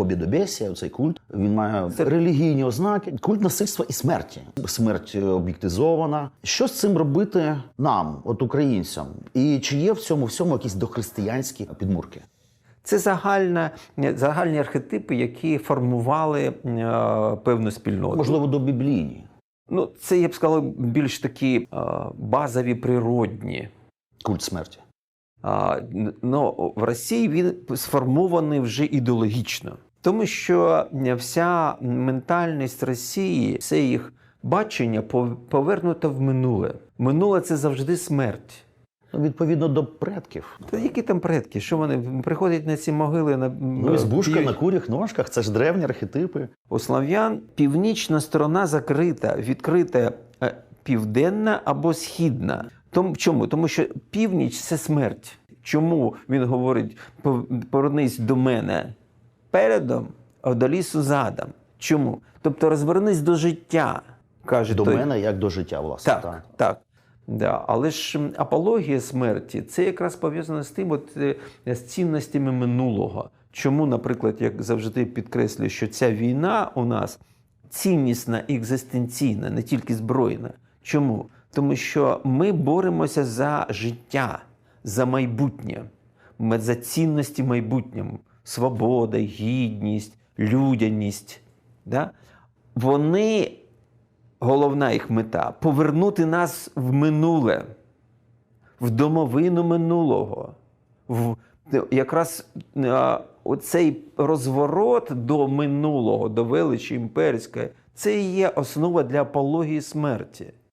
побідобєсія, цей культ. Він має релігійні ознаки, культ насильства і смерті. Смерть е, об'єктизована. Що з цим робити нам, от українцям? І чи є в цьому всьому якісь дохристиянські підмурки? Це загальна, загальні архетипи, які формували е, певну спільноту. Можливо, до біблійні. Ну, це я б сказав більш такі е, базові природні. Культ смерті. А, ну, в Росії він сформований вже ідеологічно, тому що вся ментальність Росії, все їх бачення пов- повернуто в минуле. Минуле це завжди смерть. Ну, відповідно до предків. Та які там предки? Що вони приходять на ці могили на Ну, ізбушка п'ють? на курях ножках це ж древні архетипи. У слав'ян північна сторона закрита, відкрита е, південна або східна. Тому чому? Тому що північ це смерть. Чому він говорить «Пов- повернись до мене передом, а до лісу задом? Чому? Тобто розвернись до життя, каже До той. мене як до життя, власне. Так, так. Да. Але ж апологія смерті це якраз пов'язано з тим, от, е, з цінностями минулого. Чому, наприклад, як завжди підкреслюю, що ця війна у нас ціннісна і екзистенційна, не тільки збройна. Чому? Тому що ми боремося за життя, за майбутнє, за цінності майбутнього, свобода, гідність, людяність. Да? Вони головна їх мета повернути нас в минуле, в домовину минулого. В, якраз а, оцей розворот до минулого, до величі імперської, це і є основа для апології смерті.